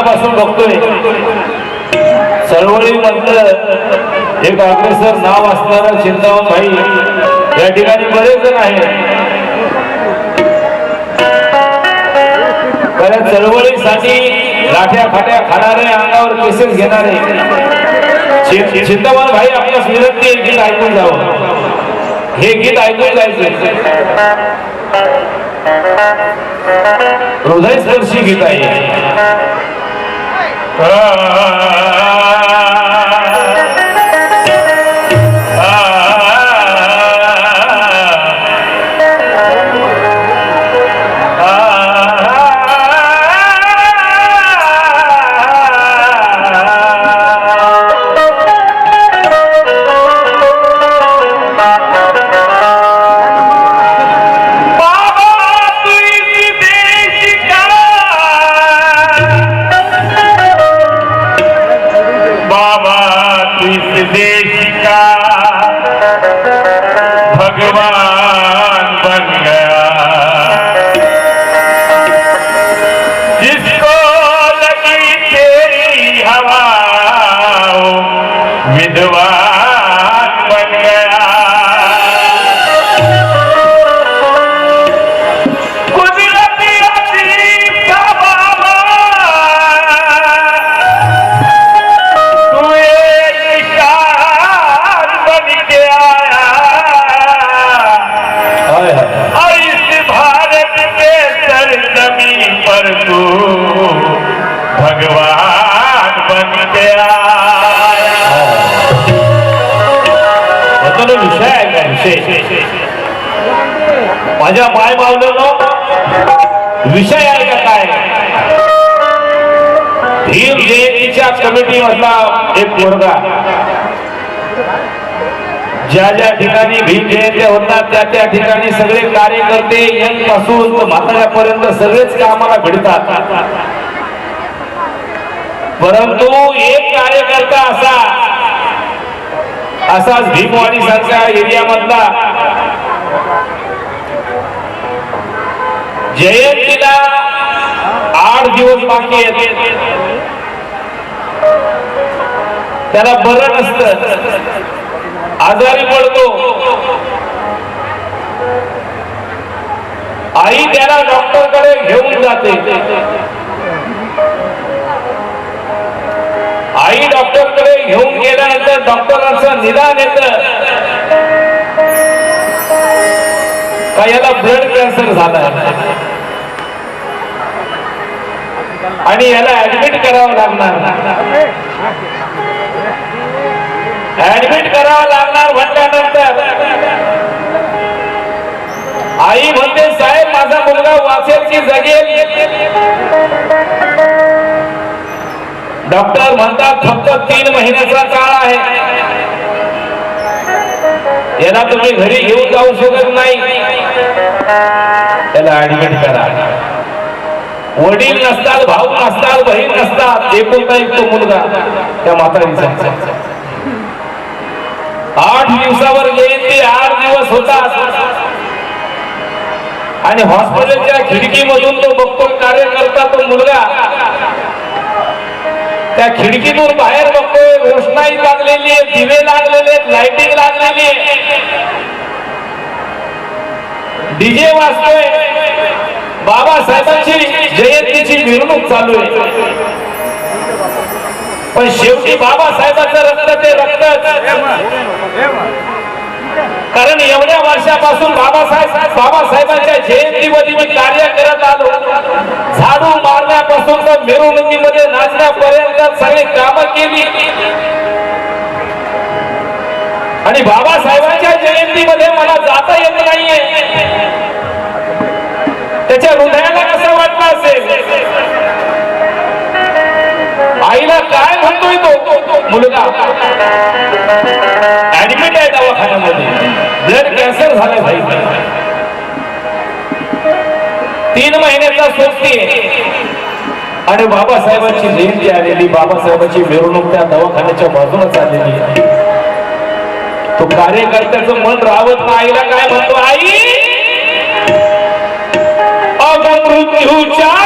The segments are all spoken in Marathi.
भाईंना बघतोय. चळवळी मधलं एक अग्रेसर नाव असणारा चिंतावण भाई या ठिकाणी बरेच जण आहेत. कारण चळवळीसाठी लाठ्या फाट्या खाणारे अंगावर केसेस घेणारे. चि- भाई आपल्यास विनंती आहे गीत ऐकून जावं. हे गीत ऐकून जायचं हृदयस्पर्शी गीत आहे. Ah पोरगा. ज्या ज्या ठिकाणी भीम जयंत्या होतात त्या त्या ठिकाणी सगळे कार्यकर्ते यंगपासून म्हाताऱ्यापर्यंत सगळेच कामाला भिडतात. परंतु एक कार्यकर्ता असा असाच भीमवाडी सारख्या एरियामधला. जयंतीला आठ दिवस बाकी आहेत. त्याला बरं नसतं. आजारी पडतो. आई त्याला डॉक्टरकडे घेऊन जाते. आई डॉक्टरकडे घेऊन गेल्यानंतर डॉक्टरांचं निदान येतं. का याला ब्लड कॅन्सर झाला? आणि याला ऍडमिट करावं लागणार. ऍडमिट करावं लागणार म्हटल्यानंतर आई म्हणते साहेब माझा मुलगा वाचेल की जगेल. डॉक्टर म्हणतात फक्त तीन महिन्याचा काळ आहे. याला तुम्ही घरी घेऊन जाऊ शकत नाही. त्याला ऍडमिट करा. वडील नसतात भाऊ नसतात बहीण नसतात एकूण एक तो मुलगा त्या म्हातारीचा. आठ दिवसावर जयंती आठ दिवस होता आणि हॉस्पिटलच्या खिडकीमधून तो बघतो कार्यकर्ता तो मुलगा. त्या खिडकीतून बाहेर बघतोय रोषणाई लागलेली आहे दिवे लागलेले आहेत लाइटिंग लागलेली आहे. डीजे वाजतोय. बाबासाहेबांची जयंतीची मिरवणूक चालू आहे. पण शेवटी बाबासाहेबांचं रक्त ते रक्त कारण एवढ्या वर्षापासून बाबासाहेब बाबासाहेबांच्या जयंतीमध्ये मी कार्य करत आलो. झाडू मारण्यापासून तर मिरवणुकीमध्ये नाचण्यापर्यंत सगळी कामं केली. आणि बाबासाहेबांच्या जयंतीमध्ये मला जाता येत नाहीये. त्याच्या हृदयाला कसं वाटलं असेल? आईला काय म्हणतोय तो? मुलगा. ऍडमिट आहे दवाखान्यामध्ये. ब्लड कॅन्सर झालंय भाई. तीन महिन्याचा सोबती आणि बाबासाहेबांची जयंती आलेली बाबासाहेबांची मिरवणूक त्या दवाखान्याच्या बाजूलाच आलेली. तो कार्यकर्त्याचं मन राहत आईला काय म्हणतो आई पाहण्यास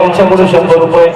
काय का त्यांच्याकडून शंभर रुपये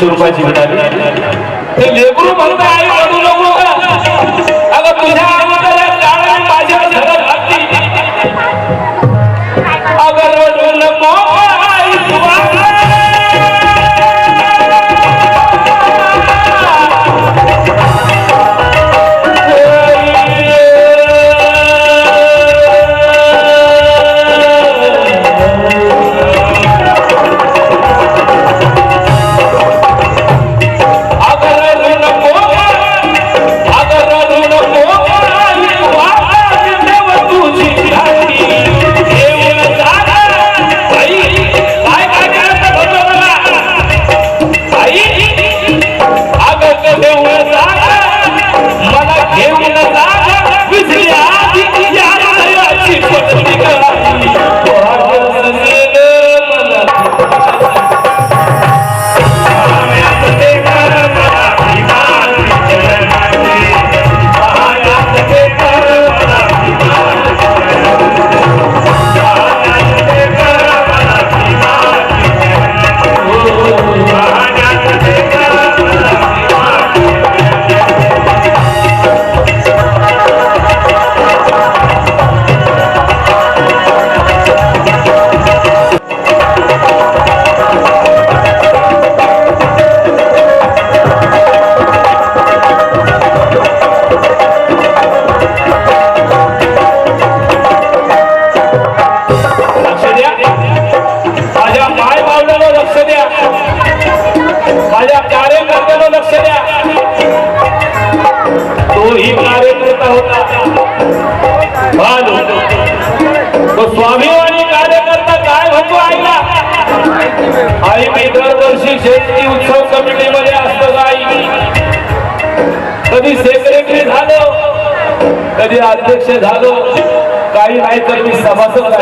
दोनशे रुपयाची मिळाली.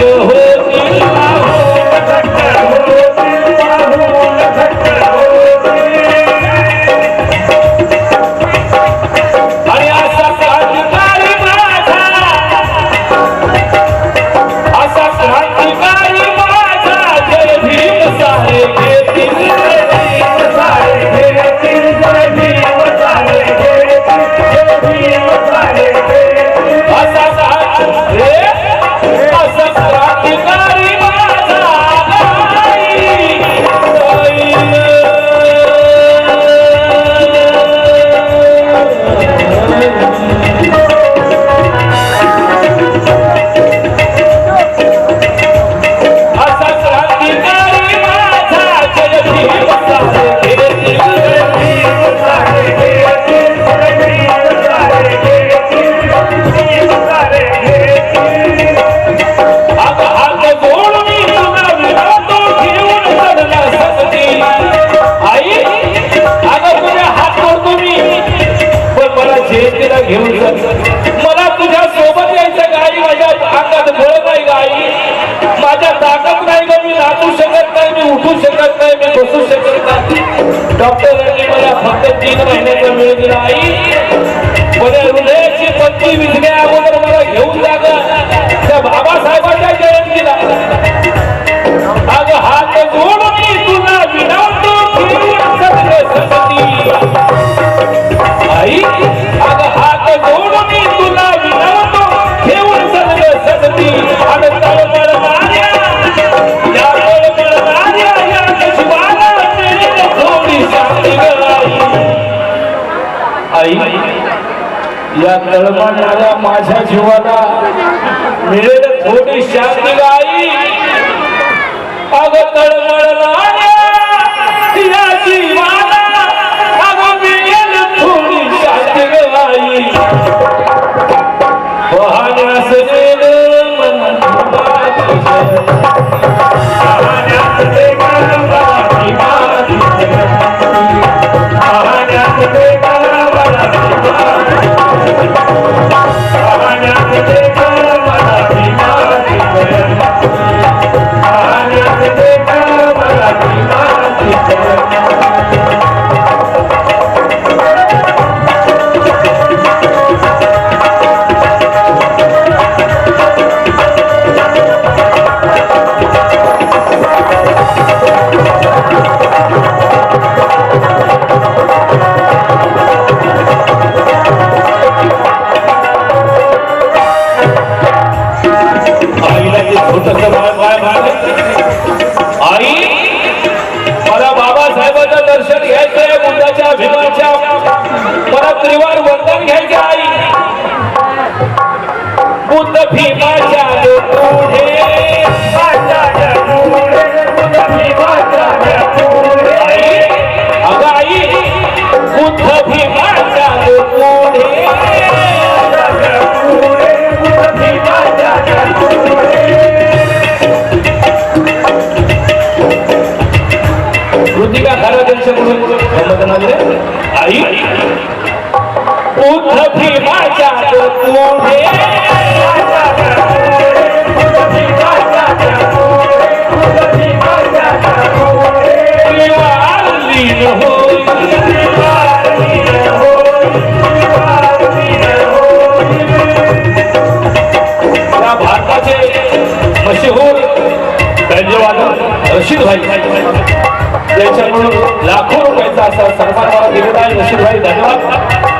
हो तीन महीने महिन्याचा मिळून आई हृदयाची पत्ती विधी या तळमळणाऱ्या माझ्या जीवाला मिळेल थोडी शांती नदी माझ्या भारताचे मशहूर दैल्यवादक रशीद भाई. त्याच्यामुळे लाखो रुपयाचा असा सन्मान मला दिलेला आहे रशीद भाई. धन्यवाद.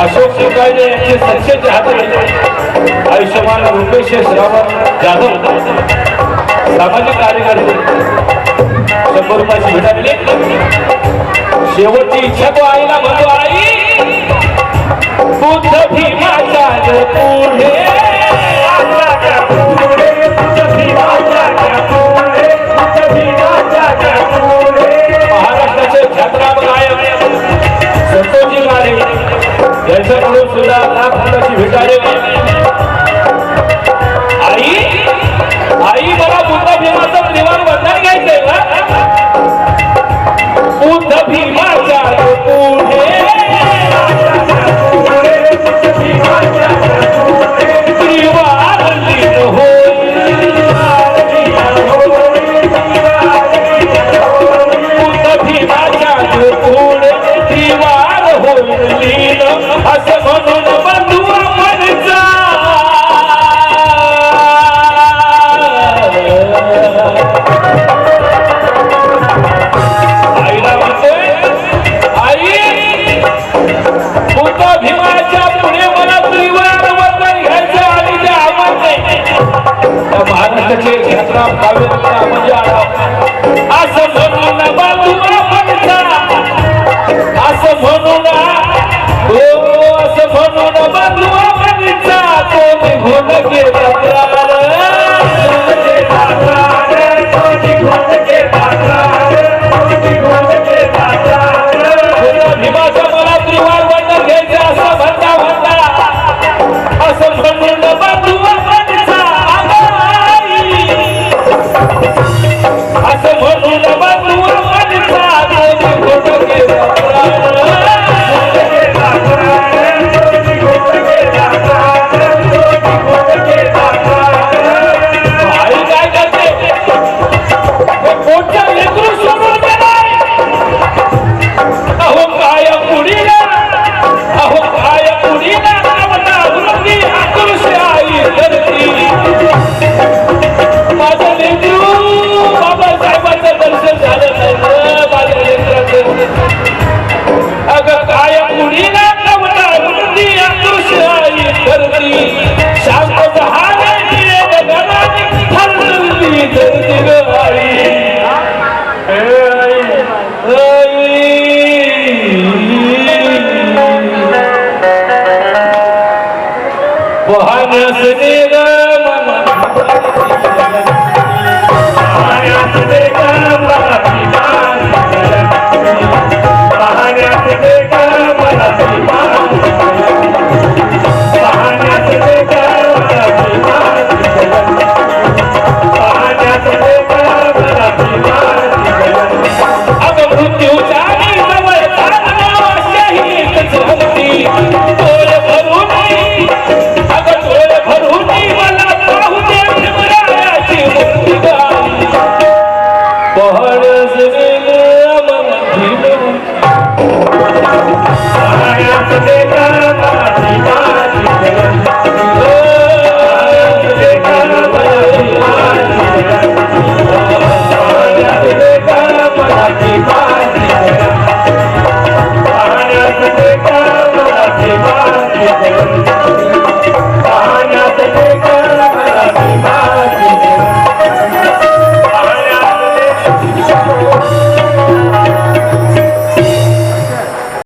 अशोक सुकायदे यांचे संशय हातले आयुष्यमान रुपेश श्रावण जाधव सामाजिक कार्यकर्ते शंभर रुपयाची भेटा दिली शेवटची इच्छा तो आईला म्हणतो आई बुद्ध भीमाच्या पुढे Jack, Jack, त्यांच्याकडून सुद्धा लाख भेटावे Thank you.